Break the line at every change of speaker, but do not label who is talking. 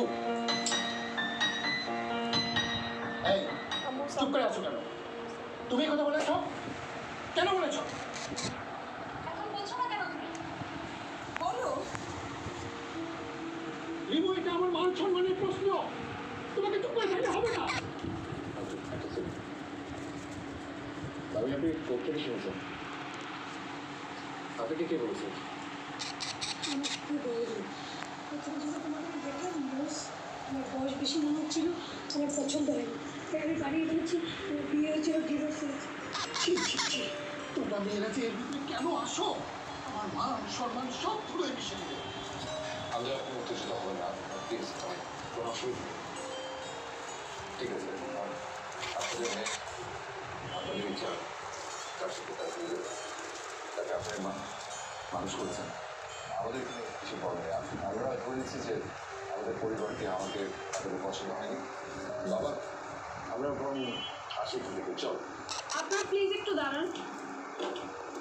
চুপ এই চুপ করে আছো কেন? তুমি কথা বলেছ? কেন বলেছ?
এখন বলছো না কেন তুমি? বলো।
রিমু এটা আমার মান সম্মানের প্রশ্ন। তোমাকে চুপ করে হবে না।
আমি আপনি কোর্ট থেকে শুনেছেন? আপনাকে কে বলেছে
বেশি মনে হচ্ছিল, আমার পছন্দ হয়নি। তাই আমি বাড়ি বলেছি বিয়ে হয়েছিল ডিভোর্স হয়েছে
ছি ছি তোমরা মেয়েরা যে এর ভিতরে কেন আসো? আমার মান, সম্মান সব ধুলোয় মিশে দেবে
আমরা আপনি উত্তেজিত হবেন না প্লিজ কোনো অসুবিধা ঠিক আছে আসলে আপনাদের ইচ্ছা তার সাথে তার তাকে আপনি মা- মানুষ করেছেন। আমাদের কিছু বলে আমরা বলেছি যে আমাদের পরিবারকে, আমাকে আপনাদের পছন্দ হয়নি। বাবা, আমরা বরং থেকে, চল।
আপনার প্লিজ একটু দাঁড়ান।